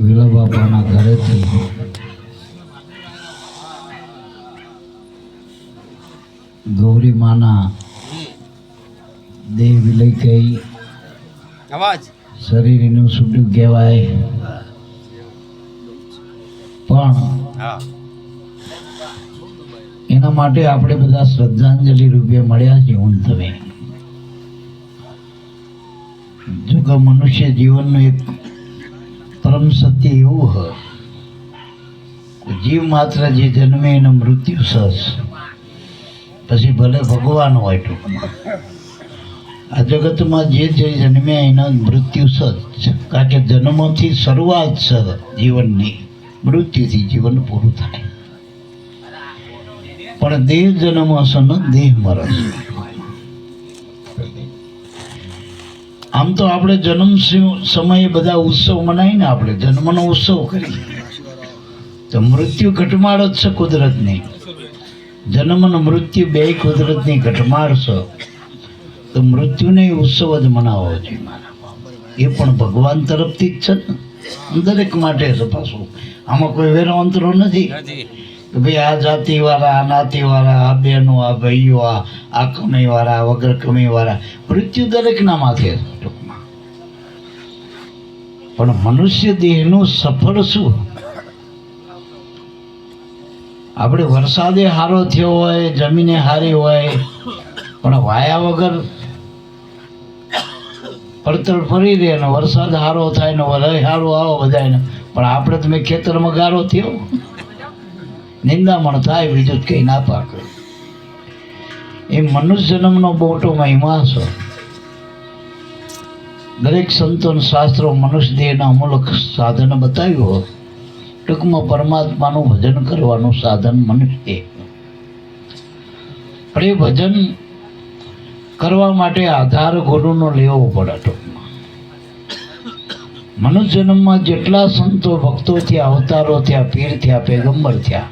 Villa બાપાના ઘરેથી ગૌરી માના દેહ વિલય કહી અવાજ શરીરનું છૂટું કહેવાય. પણ એના માટે આપણે બધા શ્રદ્ધાંજલિ રૂપે મળ્યા છીએ હું તમે. જો કે મનુષ્ય જીવનનો એક પરમ સત્ય એવું હ. જીવ માત્ર જે જન્મે એનું મૃત્યુ સહજ. પછી ભલે ભગવાન હોય ટૂંકમાં. આ જગતમાં જે જે જન્મે એના મૃત્યુ સહજ કારણ કે જન્મથી શરૂઆત છે જીવનની. મૃત્યુથી જીવન પૂરું થાય. પણ દેહ જન્મ હશે ને દેહ મરસ આમ તો આપણે જન્મ સમયે બધા ઉત્સવ મનાવીને આપણે જન્મનો ઉત્સવ. કરીએ તો મૃત્યુ ઘટમાળ જ છે કુદરતની. જન્મ અને મૃત્યુ બે કુદરતની ઘટમાળ છે. તો મૃત્યુને ઉત્સવ જ મનાવવો જોઈએ મારા એ પણ ભગવાન તરફથી જ છે ને. દરેક માટે છે પાછું. આમાં કોઈ વેરો અંતરો નથી. કે ભાઈ આ જાતિવાળા આ નાતીવાળા આ બહેનો આ ભાઈઓ આ આ કમાઈવાળા વગર કમાઈવાળા મૃત્યુ દરેકના માથે પણ મનુષ્ય દેહનું સફળ શું? આપણે વરસાદે સારો થયો હોય, જમીને સારી હોય, પણ વાયા વગર પડતર ફરી રહે ને વરસાદ સારો થાય ને વરાય હારો આવો બધાને પણ આપણે તમે ખેતરમાં ગારો થયો? નિંદામણ થાય, બીજું કંઈ ના પાકે. એ મનુષ્ય જન્મનો મોટો મહિમા છે. દરેક સંતોન શાસ્ત્રો મનુષ્ય દેહના અમૂલક સાધન બતાવ્યું હોય ટૂંકમાં પરમાત્માનું ભજન કરવાનું સાધન મનુષ્ય પણ એ ભજન કરવા માટે આધાર ગુરુનો લેવો પડે ટૂંકમાં. મનુષ્ય જન્મમાં જેટલા સંતો ભક્તો થયા, અવતારો થયા, પીર થયા, પેગંબર થયા,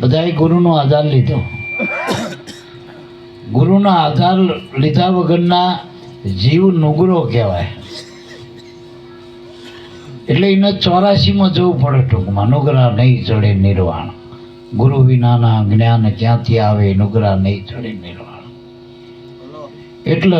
બધાએ ગુરુનો આધાર લીધો. ગુરુના આધાર લીધા વગરના જીવ નુગરો કહેવાય. એટલે એને ચોરાસીમાં જવું પડે ટૂંકમાં. નુગરા નહીં ચડે નિર્વાણ. ગુરુ વિનાના જ્ઞાન ક્યાંથી આવે, નુગરા નહીં ચડે નિર્વાણ. એટલે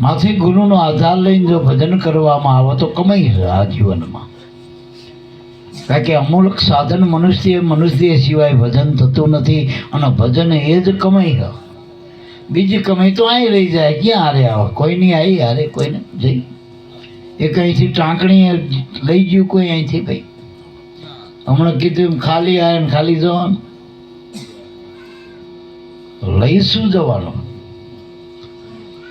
માથે ગુરુનો આધાર લઈને જો ભજન કરવામાં આવે તો કમાઈ છે આ જીવનમાં. કારણ કે અમૂલક સાધન મનુષ્ય મનુષ્ય સિવાય ભજન થતું નથી અને ભજન એ જ કમાઈ છે બીજી કમાઈ તો અહીં રહી જાય, ક્યાં હારે આવે? કોઈની આવી હારે કોઈને જઈ. એ કંઈથી ટાંકણી લઈ ગયું કોઈ અહીંથી ભાઈ. હમણાં કીધું એમ ખાલી આવે ને ખાલી જવાનું લઈ શું જવાનું?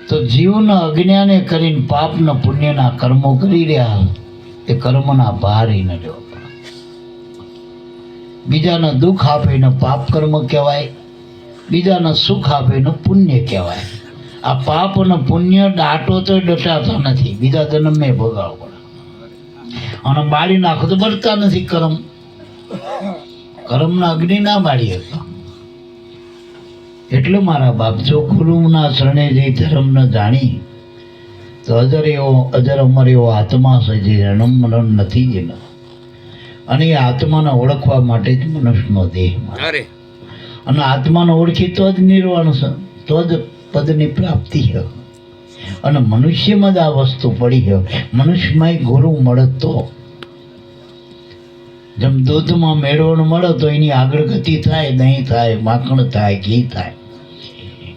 તો જીવના અજ્ઞાને કરીને પાપના પુણ્યના કર્મો કરી રહ્યા. એ કર્મના ભાર ન લેવો બીજાને દુઃખ આપીને પાપ કર્મ કહેવાય. બીજાને સુખ આપે એનું પુણ્ય કહેવાય. આ પાપ અને પુણ્ય દાટો તો ડટાતા નથી. બીજા જન્મે ભોગાવો પડે. અને બાળી નાખો તો બળતા નથી કરમ. કરમના અગ્નિ ના બાળી હતા એટલે મારા બાપ, જો ગુરુના શરણે જે ધર્મ ન જાણી, તો અજર એવો, અજર અમર એવો આત્મા છે જે જન્મ મરણ નથી જેનો. અને એ આત્માને ઓળખવા માટે જ મનુષ્યનો દેહ. અરે. અને આત્માને ઓળખી તો જ નિર્વાણ છે, તો જ પદની પ્રાપ્તિ છે. અને મનુષ્યમાં જ આ વસ્તુ પડી છે. મનુષ્યમાં ગુરુ મળે તો જેમ દૂધમાં મેળવણ મળે તો એની આગળ ગતિ થાય, દહીં થાય, માખણ થાય, ઘી થાય.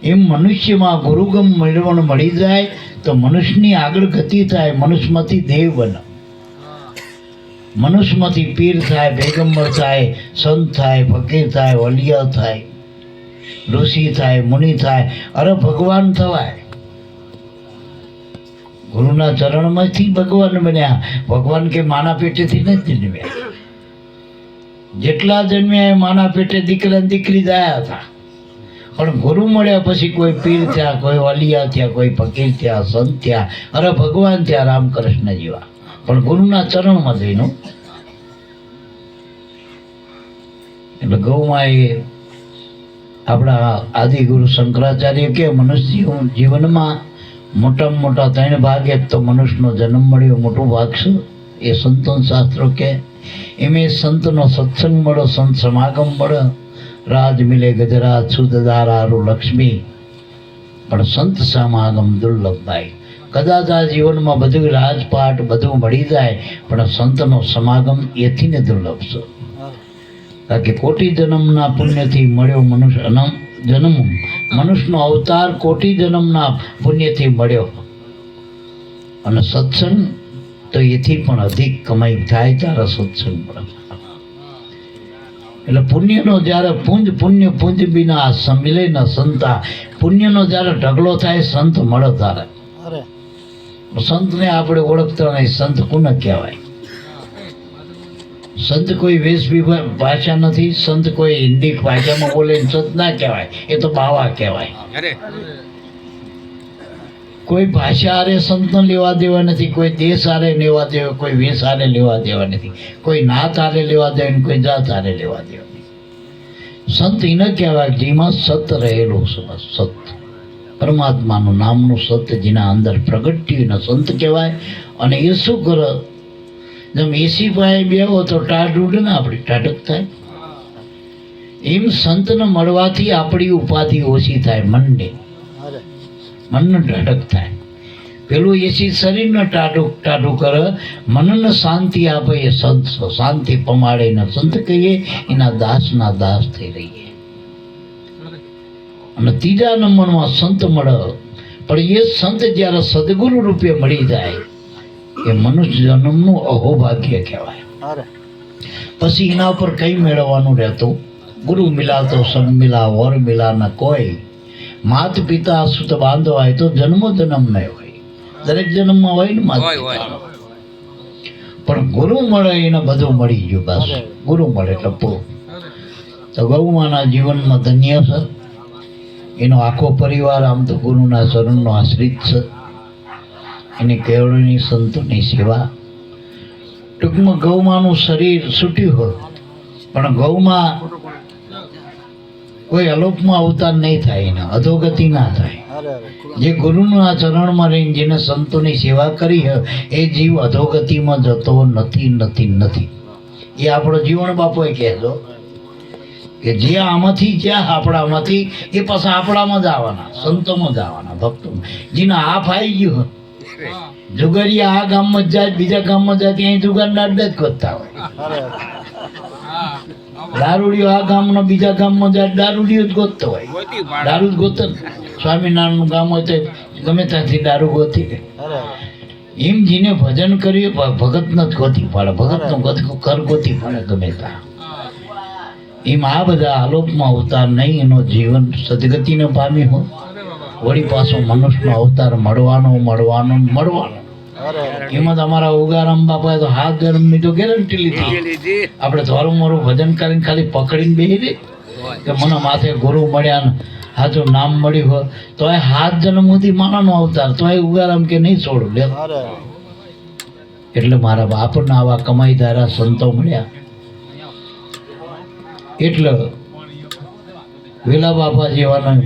એમ મનુષ્યમાં ગુરુગમ મેળવણ મળી જાય, તો મનુષ્યની આગળ ગતિ થાય, મનુષ્યમાંથી દેવ બને. મનુષ્યમાંથી પીર થાય પેગંબર થાય, સંત થાય, ફકીર થાય, વલિયા થાય, ઋષિ થાય, મુનિ થાય, અરે ભગવાન થવાય. ગુરુના ચરણમાંથી ભગવાન બન્યા. ભગવાન કે માના પેટેથી નથી જન્મ્યા. જેટલા જન્મ્યા એ માના પેટે દીકરા દીકરી જાયા હતા. પણ ગુરુ મળ્યા પછી કોઈ પીર થયા, કોઈ વલિયા થયા, કોઈ ફકીર થયા, સંત થયા, અરે ભગવાન થયા રામકૃષ્ણ જેવા પણ ગુરુના ચરણમાં જઈનો એટલે ગૌમાં એ આપણા આદિગુરુ શંકરાચાર્ય કે મનુષ્ય જીવનમાં મોટામાં મોટા ત્રણ ભાગે તો મનુષ્યનો જન્મ મળ્યો, મોટું ભાગ છે એ સંતોન શાસ્ત્રો કે, એમે સંતનો સત્સંગ મળો સંત સમાગમ મળે રાજ મિલે ગજરાજ સુધદારારું લક્ષ્મી. પણ સંત સમાગમ દુર્લભ ભાઈ. કદાચ આ જીવનમાં બધું રાજપાટ બધું મળી જાય પણ સંતનો સમાગમ એથી ને દુર્લભ છે. કારણ કે કોટી જન્મના પુણ્યથી મળ્યો મનુષ્ય અનમ જન્મ મનુષ્યનો અવતાર કોટી જન્મના પુણ્યથી મળ્યો. અને સત્સંગ તો એથી પણ અધિક કમાઈ થાય ત્યારે સત્સંગ મળે. એટલે પુણ્યનો જ્યારે પુંજ પુણ્ય પુંજ બિના સમિલે ન સંતા પુણ્યનો જ્યારે ઢગલો થાય સંત મળે ત્યારે. સંતને આપણે ઓળખતા નહીં સંત કોને કહેવાય? સંત કોઈ વેશ ભાષા નથી સંત કોઈ હિન્દી ભાષામાં બોલે સંત ના કહેવાય એ તો બાવા કહેવાય. કોઈ ભાષા આરે સંતને લેવા દેવા નથી કોઈ દેશ આરે લેવા દેવા કોઈ વેશ આરે લેવા દેવા નથી કોઈ નાત આરે લેવા દેવા ને કોઈ જાત આરે લેવા દેવા નથી. સંત એને કહેવાય જેમાં સત રહેલું સત. પરમાત્માનું નામનું સત જેના અંદર પ્રગટ્યું સંત કહેવાય. અને એ શું કરે જેમ એસી પાસે બેહો તો ટાઢ ઉડે ને આપણી ટાઢક થાય. એમ સંતને મળવાથી આપણી ઉપાધિ ઓછી થાય મનને. મનને ટાઢક થાય. પેલું એસી શરીરને ટાઢું ટાઢું કરે મનને શાંતિ આપે એ સંત શાંતિ પમાડે ને સંત કહીએ એના દાસના દાસ થઈ રહીએ. અને ત્રીજા નંબરમાં સંત મળે. પણ એ સંત જ્યારે સદગુરુ રૂપે મળી જાય એ મનુષ્ય જન્મનું અહોભાગ્ય કહેવાય. પછી એના ઉપર કઈ મેળવવાનું રહેતું? ગુરુ મિલા તો સબ મિલા વર મિલા ન કોઈ. માત પિતા સુત બાંધો હોય તો જન્મ જન્મ નહીં હોય. દરેક જન્મમાં હોય ને માત. પણ ગુરુ મળે એને બધું મળી ગયું બસ. ગુરુ મળે એટલે પૂરું. તો ગૌમાના જીવનમાં ધન્ય છે. એનો આખો પરિવાર આમ તો ગુરુના શરણનો આશ્રિત છે. એની કેળવણી સંતોની સેવા. ટૂંકમાં ગૌમાનું શરીર છૂટ્યું હોય પણ ગૌમાં કોઈ અલોપમાં અવતાર નહીં થાય એના અધોગતિ ના થાય. જે ગુરુના ચરણમાં રહીને જેને સંતોની સેવા કરી હોય એ જીવ અધોગતિમાં જતો નથી નથી નથી. એ આપણો જીવન બાપોએ કહેજો કે જે આમાંથી જ્યાં આપણામાંથી, એ પાછા આપણામાં જ આવવાના, સંતોમાં જ આવવાના ભક્તો જેને આ ફાઈ ગયું હોય જુગારીયા આ ગામમાં જાય, બીજા ગામમાં જાય, ત્યાં જુગારના અડ્ડા જ કરતા હોય. દારૂડિયો આ ગામનો, બીજા ગામમાં જાય દારૂડીઓ જ ગોતતો હોય. દારૂ જ ગોતે ને. સ્વામિનારાયણનું ગામ હોય તો ગમે ત્યાંથી દારૂ ગોતી લે. એમ જીને ભજન ભગતનો ભગતને જ ગોતી પાડે, ભગતનો ગત- કર ગોતી પાડે ગમે ત્યાં. એમ આ બધા આલોપમાં અવતાર નહીં એનો જીવન સદગતિને પામી હોય. વળી પાછો મનુષ્યનો અવતાર મળવાનો મળવાનો મળવાનો. એમાં તમારા ઉગારામ બાપાએ તો હાથ જન્મની તો ગેરંટી લીધી. આપણે ધોરું મોરું ભજન કરીને ખાલી પકડીને બેસી દે કે મને માથે ગુરુ મળ્યા ને હાથું નામ મળ્યું હોય. તો એ હાથ જન્મ સુધી માનાનો અવતાર તો એ ઉગારામ કે નહીં છોડું? લે. એટલે મારા બાપના આવા કમાઈદારા સંતો મળ્યા. એટલે વેલા બાપા જેવાના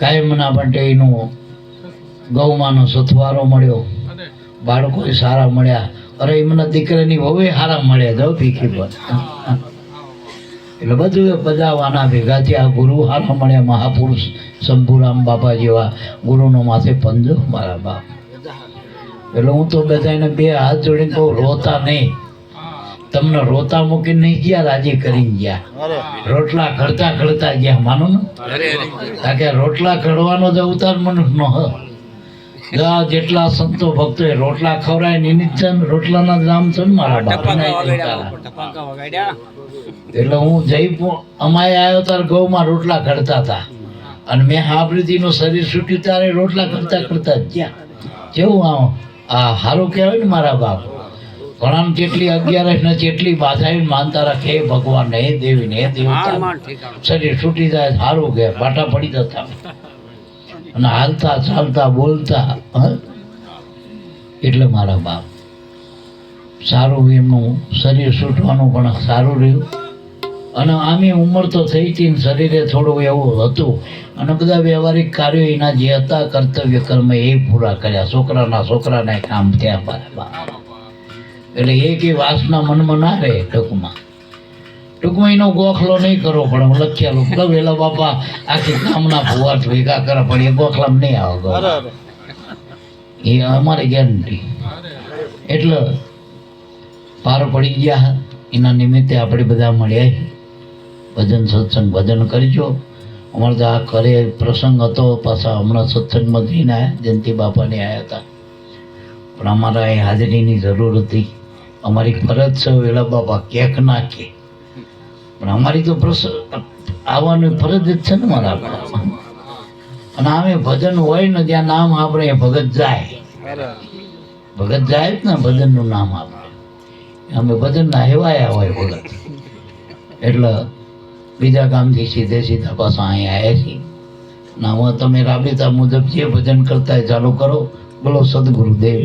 કાયમના માટે એનું ગૌમાનો સથવારો મળ્યો. બાળકો સારા મળ્યા. અરે એમના દીકરાની હવે સારા મળ્યા જાઓ ભીખી પર. એટલે બધું બજાવવાના બધાવાના ભેગા થયા. ગુરુ હારા મળ્યા. મહાપુરુષ શંભુરામ બાપા જેવા ગુરુનો માથે પંજો મારા બાપ. એટલે હું તો બધાને બે હાથ જોડીને કહું, રોતા નહીં. તમને રોતા મૂકીને નહીં ગયા રાજી કરી ગયા. રોટલા ખડતા ખડતા ગયા માનો ને? કે રોટલા ખડવાનો જ અવતાર મનુષ્ય નો હા. જેટલા સંતો ભક્તો એ રોટલા ખવડાય ને એની જ રોટલાના જ નામ છે મારા બાપના એટલે હું જઈ અમાય આવ્યો ત્યારે ગૌમાં રોટલા ખડતા હતા. અને મેં હાબરીજીનું શરીર છૂટ્યું ત્યારે રોટલા કરતા કરતા ગયા. કેવું આ આ સારું કહેવાય ને મારા બાપ. ઘણા જેટલી અગિયારસ ને જેટલી બાધાઈ માનતા રાખે એ ભગવાન હે દેવી ને દેવતા શરીર છૂટી જાય સારું કે પાટા પડી જતા. અને હાલતા ચાલતા બોલતા એટલે મારા બાપ. સારું એમનું શરીર છૂટવાનું પણ સારું રહ્યું. અને આમે ઉંમર તો થઈ હતી ને શરીરે થોડું એવું હતું. અને બધા વ્યવહારિક કાર્યો એના જે હતા કર્તવ્ય કર્મ એ પૂરા કર્યા. છોકરાના છોકરાના કામ થયા બરાબર એટલે એ કે વાસના મનમાં ના રહે ટૂંકમાં. ટૂંકમાં એનો ગોખલો નહીં કરવો પડે. હું લખ્યા કહું વેલા બાપા આખી કામના ભૂવા ભેગા કરે પણ એ ગોખલામાં નહીં આવે. એ અમારી ગેરંટી એટલે પાર પડી ગયા એના નિમિત્તે આપણે બધા મળ્યા ભજન સત્સંગ ભજન કરજો. અમારે તો આ કરે પ્રસંગ હતો. પાછા હમણાં સત્સંગમાં જઈને આવ્યા જયંતિ બાપાને આવ્યા હતા. પણ અમારા એ હાજરીની જરૂર હતી. અમારી ફરજ છે વેલા બાપા કેક નાખે. પણ અમારી તો આવવાની ફરજ જ છે ને મારા. અને આમે ભજન હોય ને ત્યાં નામ આપણે ભગત જાય. ભગત જાય જ ને ભજનનું નામ આપણે અમે ભજનના હેવાયા હોય ભગત. એટલે બીજા ગામથી સીધે સીધા પાછા અહીંયા આવ્યા છીએ. ના તમે રાબેતા મુજબ જે ભજન કરતા ચાલુ કરો. બોલો સદગુરુદેવ